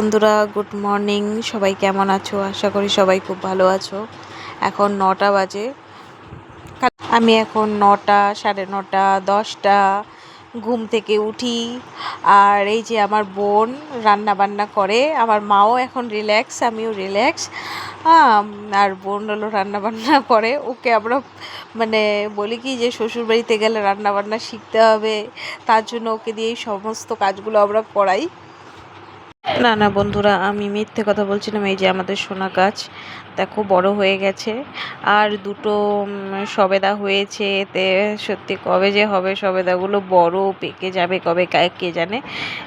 বন্ধুরা good morning সবাই কেমন আছো? আশা করি সবাই খুব ভালো আছো। এখন নটা বাজে। আমি এখন নটা, সাড়ে নটা, দশটা, ঘুম থেকে উঠি। আর এই যে আমার বোন রান্না বান্না করে, আমার মাও এখন রিল্যাক্স আমিও রিল্যাক্স আর বোন হলো রান্না বান্না করে। ওকে আমরা মানে বলি কি যে শ্বশুর বাড়িতে গেলে রান্না বান্না শিখতে হবে। তার জন্য ওকে দিয়ে এই সমস্ত কাজগুলো আমরা করাই। না না, বন্ধুরা, আমি মিথ্যে কথা বলছিলাম, এই যে আমাদের সোনা গাছ, দেখো, বড় হয়ে গেছে, আর দুটো সবেদা হয়েছে এতে সত্যি কবে যে হবে সবেদাগুলো বড়, পেকে যাবে কবে, কা- জানে,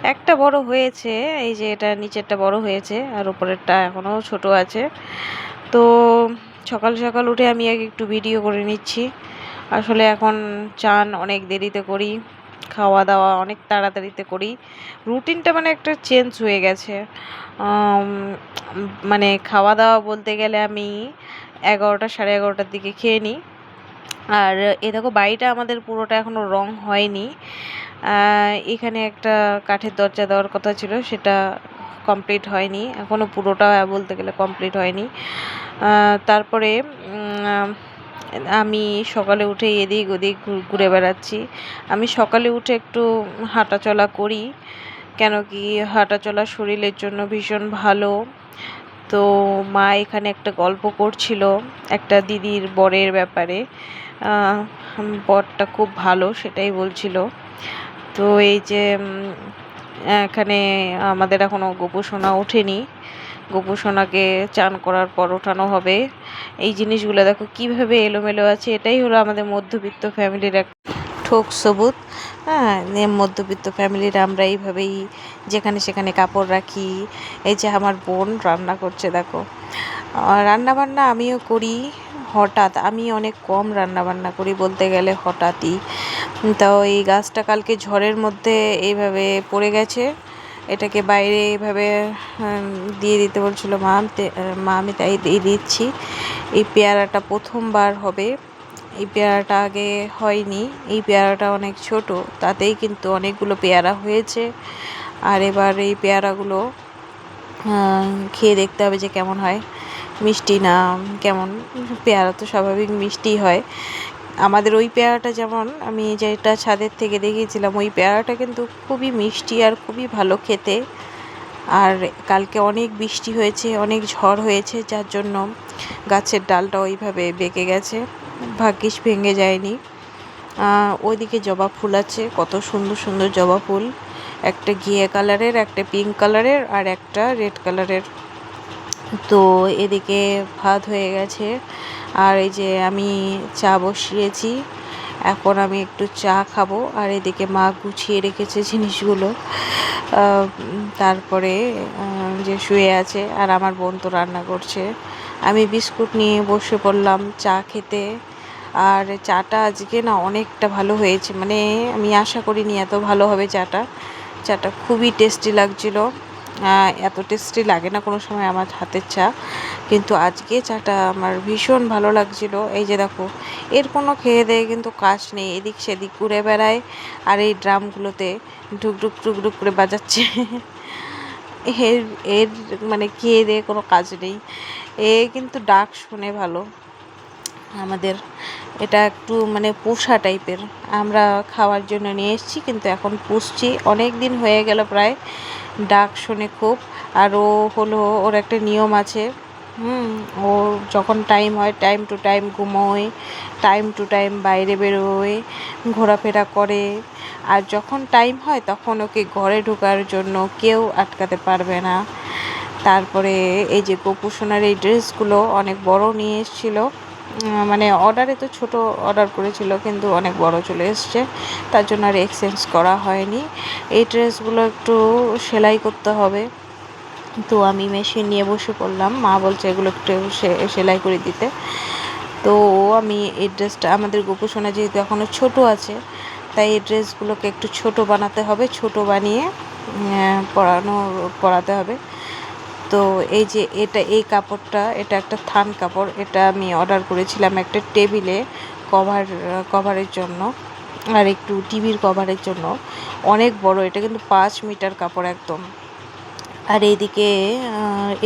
একটা বড় হয়েছে, এই যে এটা নিচেরটা বড় হয়েছে, আর উপরেরটা এখনও ছোট আছে, তো সকাল সকাল উঠে আমি আগে একটু ভিডিও করে নিচ্ছি, আসলে এখন চান অনেক দেরিতে করি খাওয়া দাওয়া অনেক তাড়াতাড়িতে করি। রুটিনটা মানে একটা চেঞ্জ হয়ে গেছে। মানে খাওয়া দাওয়া বলতে গেলে আমি এগারোটা সাড়ে এগারোটার দিকে খেয়ে নিই। আর এ দেখো বাড়িটা আমাদের পুরোটা এখনও রং হয়নি। এখানে একটা কাঠের দরজা দেওয়ার কথা ছিল, সেটা কমপ্লিট হয়নি। এখনও পুরোটা বলতে গেলে কমপ্লিট হয়নি। তারপরে আমি সকালে উঠে এদিক ওদিক ঘুরে বেড়াচ্ছি। আমি সকালে উঠে একটু হাঁটাচলা করি, কেন কি হাঁটাচলা শরীরের জন্য ভীষণ ভালো। তো মা এখানে একটা গল্প করছিল একটা দিদির বরের ব্যাপারে। বরটা খুব ভালো, সেটাই বলছিল। তো এই যে এখানে আমাদের এখনও গোপোষণা ওঠেনি। গোপোষণাকে চান করার পর ওঠানো হবে। এই জিনিসগুলো দেখো কীভাবে এলোমেলো আছে, এটাই হলো আমাদের মধ্যবিত্ত ফ্যামিলির এক ঠোক সবুত। হ্যাঁ মধ্যবিত্ত ফ্যামিলির আমরা এইভাবেই যেখানে সেখানে কাপড় রাখি। এই যে আমার বোন রান্না করছে, দেখো। রান্না বান্না আমিও করি, হঠাৎ আমি অনেক কম রান্না বান্না করি বলতে গেলে হঠাৎই। তাও এই গাছটা কালকে ঝড়ের মধ্যে এইভাবে পড়ে গেছে। এটাকে বাইরে এইভাবে দিয়ে দিতে বলছিল মা মা আমি তাই দিয়ে দিচ্ছি। এই পেয়ারাটা প্রথমবার হবে। এই পেয়ারাটা আগে হয়নি। এই পেয়ারাটা অনেক ছোট, তাতেই কিন্তু অনেকগুলো পেয়ারা হয়েছে। আর এবার এই পেয়ারাগুলো খেয়ে দেখতে হবে যে কেমন হয়। মিষ্টি না, কেমন? পেয়ারা তো স্বাভাবিক মিষ্টি হয়। আমাদের ওই পেয়ারাটা যেমন আমি যেটা ছাদের থেকে দেখিয়েছিলাম, ওই পেয়ারাটা কিন্তু খুবই মিষ্টি আর খুবই ভালো খেতে। আর কালকে অনেক বৃষ্টি হয়েছে, অনেক ঝড় হয়েছে, যার জন্য গাছের ডালটা ওইভাবে বেঁকে গেছে। ভাগ্যিস ভেঙে যায়নি। ওইদিকে জবা ফুল আছে, কত সুন্দর সুন্দর জবা ফুল। একটা ঘিয়ে কালারের, একটা পিঙ্ক কালারের আর একটা রেড কালারের। তো এদিকে ভাত হয়ে গেছে। আর এই যে আমি চা বসিয়েছি, এখন আমি একটু চা খাব। আর এদিকে মা গুছিয়ে রেখেছে জিনিসগুলো। তারপরে যে শুয়ে আছে আর আমার বোন তো রান্না করছে। আমি বিস্কুট নিয়ে বসে পড়লাম চা খেতে। আর চাটা আজকে না অনেকটা ভালো হয়েছে। মানে আমি আশা করিনি এত ভালো হবে চাটা। চাটা খুবই টেস্টি লাগছিল। এত টেস্টি লাগে না কোনো সময় আমার হাতের চা। কিন্তু আজকে চাটা আমার ভীষণ ভালো লাগছিল। এই যে দেখো, এর কোনো খেয়ে দেয়ে কিন্তু কাজ নেই। এদিক সেদিক ঘুরে বেড়ায় আর এই ড্রামগুলোতে ঢুক ঢুক টুক টুক করে বাজাচ্ছে। এর এর মানে খেয়ে দেয়ে কোনো কাজ নেই। এ কিন্তু ডাক শুনে ভালো। আমাদের এটা একটু মানে পোষা টাইপের। আমরা খাওয়ার জন্য নিয়ে এসেছি, কিন্তু এখন পুষছি। অনেক দিন হয়ে গেল প্রায়, ডাক শোনে খুব। আর ও হলো, ওর একটা নিয়ম আছে। হুম, ও যখন টাইম হয় টাইম টু টাইম ঘুমোয় টাইম টু টাইম বাইরে বেরোয়, ঘোরাফেরা করে। আর যখন টাইম হয়, তখন ওকে ঘরে ঢোকার জন্য কেউ আটকাতে পারবে না। তারপরে এই যে গোপু সোনার এই ড্রেসগুলো অনেক বড় নিয়ে এসেছিল। মানে অর্ডারে তো ছোট অর্ডার করেছিল, কিন্তু অনেক বড় চলে এসছে। তার জন্য আর এক্সচেঞ্জ করা হয়নি। এই ড্রেসগুলো একটু সেলাই করতে হবে। তো আমি মেশিন নিয়ে বসে পড়লাম। মা বলছে এগুলো একটু সেলাই করে দিতে। তো আমি এই ড্রেসটা, আমাদের গোপোষণা যেহেতু এখনও ছোট আছে, তাই এই ড্রেসগুলোকে একটু ছোট বানাতে হবে। ছোট বানিয়ে পরানো, পরাতে হবে। তো এই যে এটা, এই কাপড়টা, এটা একটা থান কাপড়। এটা আমি অর্ডার করেছিলাম একটা টেবিলে কভার কভারের জন্য আর একটু টিভির কভারের জন্য। অনেক বড়, এটা কিন্তু পাঁচ মিটার কাপড় একদম। আর এইদিকে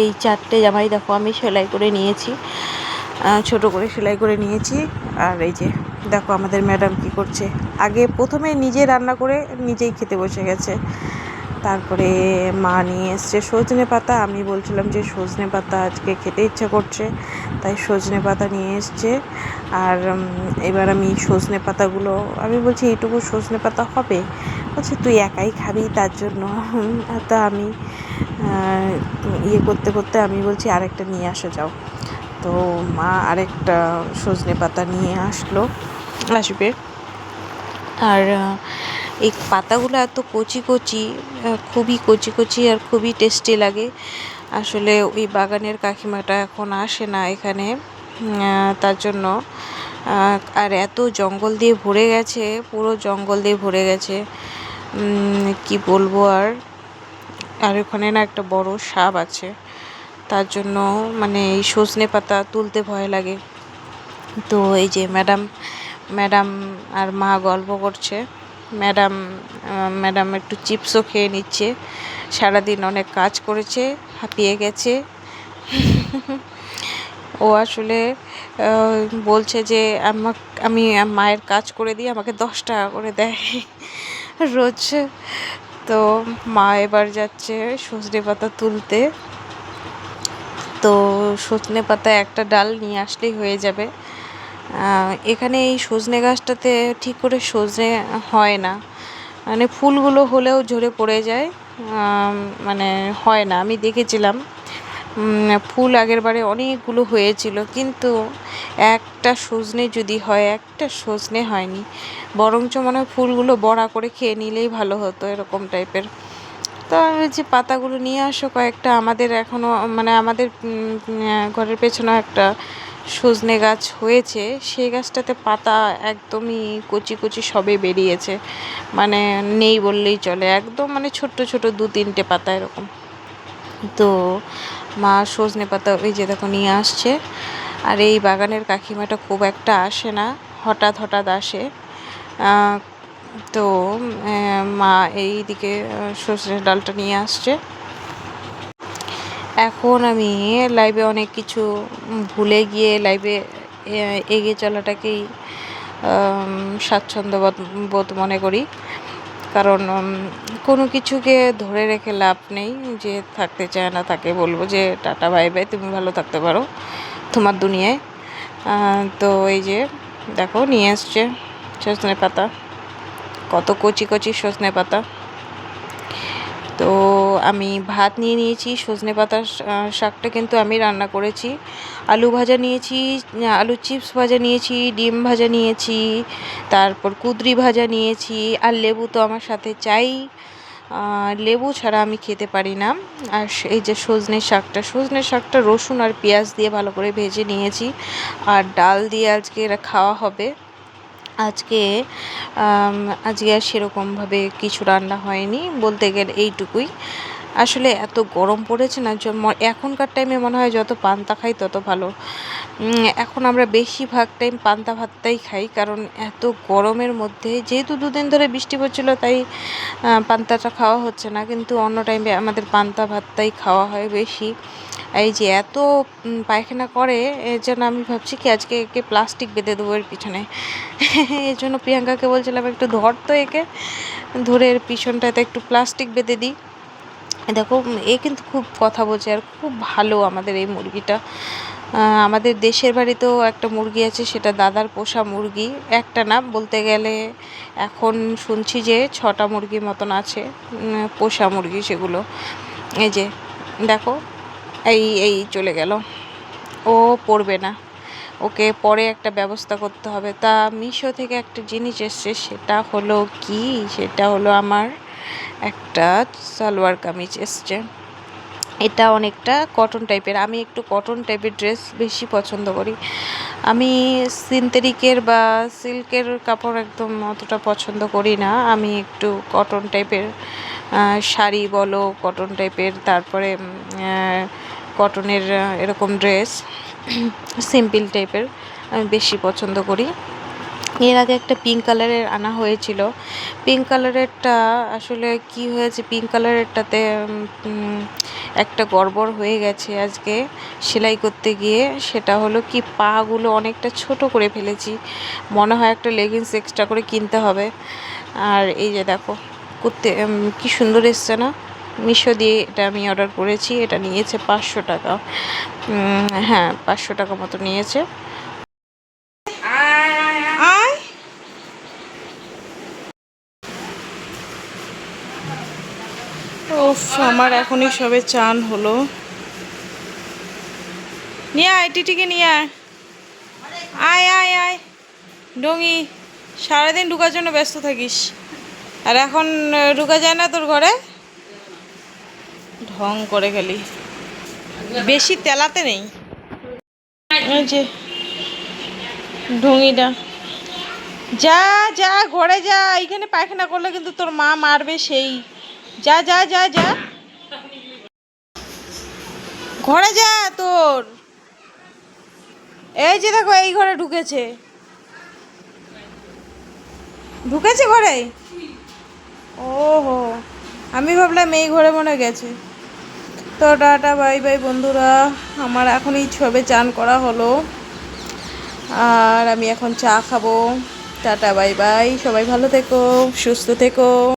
এই চারটে জামাই দেখো আমি সেলাই করে নিয়েছি। ছোট করে সেলাই করে নিয়েছি। আর এই যে, দেখো আমাদের ম্যাডাম কি করছে। আগে প্রথমে নিজে রান্না করে নিজেই খেতে বসে গেছে। তারপরে মা নিয়ে এসছে সজনে পাতা। আমি বলছিলাম যে সজনে পাতা আজকে খেতে ইচ্ছা করছে, তাই সজনে পাতা নিয়ে এসছে। আর এবার আমি সজনে পাতাগুলো, আমি বলছি, এইটুকু সজনে পাতা হবে? বলছে, তুই একাই খাবি তার জন্য। তা আমি ইয়ে করতে করতে আমি বলছি, আরেকটা নিয়ে আসো যাও। তো মা আরেকটা সজনে পাতা নিয়ে আসলো, আসবে। আর এই পাতাগুলো এত কচি কচি খুবই কচি কচি আর খুবই টেস্টি লাগে। আসলে ওই বাগানের কাকিমাটা এখন আসে না এখানে তার জন্য আর এত জঙ্গল দিয়ে ভরে গেছে, পুরো জঙ্গল দিয়ে ভরে গেছে। কি বলব আর? আর ওখানে না একটা বড় সাপ আছে, তার জন্য মানে এই সজনে পাতা তুলতে ভয় লাগে। তো এই যে ম্যাডাম ম্যাডাম আর মা গল্প করছে। ম্যাডাম ম্যাডাম একটু চিপসও খেয়ে নিচ্ছে। সারাদিন অনেক কাজ করেছে, হাঁপিয়ে গেছে। ও আসলে বলছে যে আমাক আমি মায়ের কাজ করে দিই, আমাকে দশ টাকা করে দেয় রোজ। তো মা এবার যাচ্ছে সজনে পাতা তুলতে। তো সজনে পাতা একটা ডাল নিয়ে আসলেই হয়ে যাবে। এখানে এই সজনে গাছটাতে ঠিক করে সজনে হয় না। মানে ফুলগুলো হলেও ঝরে পড়ে যায় মানে হয় না। আমি দেখেছিলাম ফুল আগের বারে অনেকগুলো হয়েছিল, কিন্তু একটা সজনে যদি হয়, একটা সজনে হয়নি। বরঞ্চ মনে হয় ফুলগুলো বড়া করে খেয়ে নিলেই ভালো হতো, এরকম টাইপের। তো আমি বলছি, পাতাগুলো নিয়ে আসো কয়েকটা। আমাদের এখনও মানে আমাদের ঘরের পেছনে একটা সজনে গাছ হয়েছে, সেই গাছটাতে পাতা একদমই কচি কচি সবে বেরিয়েছে। মানে নেই বললেই চলে, একদম মানে ছোট্ট ছোট দু তিনটে পাতা এরকম। তো মা সজনে পাতা ওই যে দেখো নিয়ে আসছে। আর এই বাগানের কাকিমাটা খুব একটা আসে না, হঠাৎ হঠাৎ আসে। তো মা এই দিকে সজনে ডালটা নিয়ে আসছে। এখন আমি লাইভে অনেক কিছু ভুলে গিয়ে লাইভে এগিয়ে চলাটাকেই স্বাচ্ছন্দ্য বোধ মনে করি। কারণ কোনো কিছুকে ধরে রেখে লাভ নেই যে থাকতে চায় না তাকে বলব যে, টাটা বাই বাই তুমি ভালো থাকতে পারো তোমার দুনিয়ায়। তো এই যে, দেখো নিয়ে এসছে সজনে পাতা। কত কচি কচি সজনে পাতা। তো আমি ভাত নিয়ে নিয়েছি, সজনে পাতার শাকটা কিন্তু আমি রান্না করেছি। আলু ভাজা নিয়েছি আলু চিপস ভাজা নিয়েছি, ডিম ভাজা নিয়েছি, তারপর কুদরি ভাজা নিয়েছি, আর লেবু তো আমার সাথে চাই। লেবু ছাড়া আমি খেতে পারি না। আর এই যে সজনে শাকটা সজনে শাকটা রসুন আর পেঁয়াজ দিয়ে ভালো করে ভেজে নিয়েছি। আর ডাল দিয়ে আজকে খাওয়া হবে। আজকে আজকে আর সেরকমভাবে কিছু রান্না হয়নি বলতে গেলে এইটুকুই। আসলে এত গরম পড়েছে না এখনকার টাইমে মনে হয় যত পান্তা খাই তত ভালো। এখন আমরা বেশিরভাগ টাইম পান্তা ভাতটাই খাই কারণ এত গরমের মধ্যে, যেহেতু দুদিন ধরে বৃষ্টি পড়ছিল তাই পান্তাটা খাওয়া হচ্ছে না, কিন্তু অন্য টাইমে আমাদের পান্তা ভাতটাই খাওয়া হয় বেশি। এই যে এত পায়খানা করে, এর জন্য আমি ভাবছি কি আজকে একে প্লাস্টিক বেঁধে দেবো এর পিছনে। এর জন্য প্রিয়াঙ্কাকে বলছিলাম, একটু ধর তো একে। ধরে এর পিছনটাতে একটু প্লাস্টিক বেঁধে দিই। দেখো, এ কিন্তু খুব কথা বলছে আর খুব ভালো আমাদের এই মুরগিটা। আমাদের দেশের বাড়িতেও একটা মুরগি আছে, সেটা দাদার পোষা মুরগি। একটা না, বলতে গেলে এখন শুনছি যে ছটা মুরগির মতন আছে পোষা মুরগি সেগুলো। এই যে, দেখো এই এই চলে গেল। ও পড়বে না। ওকে পরে একটা ব্যবস্থা করতে হবে। তা মিশো থেকে একটা জিনিস এসছে, সেটা হলো কি? সেটা হলো আমার একটা সালোয়ার কামিজ এসছে। এটা অনেকটা কটন টাইপের আমি একটু কটন টাইপের ড্রেস বেশি পছন্দ করি। আমি সিনথেটিকের বা সিল্কের কাপড় একদম অতটা পছন্দ করি না। আমি একটু কটন টাইপের শাড়ি বলো কটন টাইপের তারপরে কটনের এরকম ড্রেস সিম্পল টাইপের আমি বেশি পছন্দ করি। এর আগে একটা পিঙ্ক কালারের আনা হয়েছিল। পিঙ্ক কালারেরটা আসলে কি হয়েছে? পিঙ্ক কালারেরটাতে একটা গড়বড় হয়ে গেছে আজকে সেলাই করতে গিয়ে। সেটা হলো কি, পাগুলো অনেকটা ছোট করে ফেলেছি। মনে হয় একটা লেগিংস এক্সট্রা করে কিনতে হবে। আর এই যে দেখো, করতে কি সুন্দর এসছে না? মিশো দিয়ে এটা আমি অর্ডার করেছি, এটা নিয়েছে পাঁচশো টাকা। হ্যাঁ পাঁচশো টাকা মতো নিয়েছে। আমার এখনই সবে চান হলো। নিয়ে আয়, টিটিকে নিয়ে আয়। আয় আয় আয়। ডঙ্গি সারাদিন ঢুকার জন্য ব্যস্ত থাকিস। আর এখন ঢুকা যায় না তোর ঘরে? ঢং করে গেলি বেশি তেলাতে নেই। যে ঢঙ্গিটা যা যা, ঘরে যা, এইখানে পায়খানা করলে কিন্তু তোর মা মারবে সেই। যা যা যা যা। ঘরে যা তোর। এই যে দেখো, এই ঘরে ঢুকেছে। ঢুকেছে ঘরে? ওহো। আমি ভাবলাম এই ঘরে মনে গেছে। তো টাটা, বাই বাই, বন্ধুরা। আমার এখন এই ছবে চান করা হলো। আর আমি এখন চা খাব। Tata, bye bye. সবাই ভালো থেকো, সুস্থ থেকো।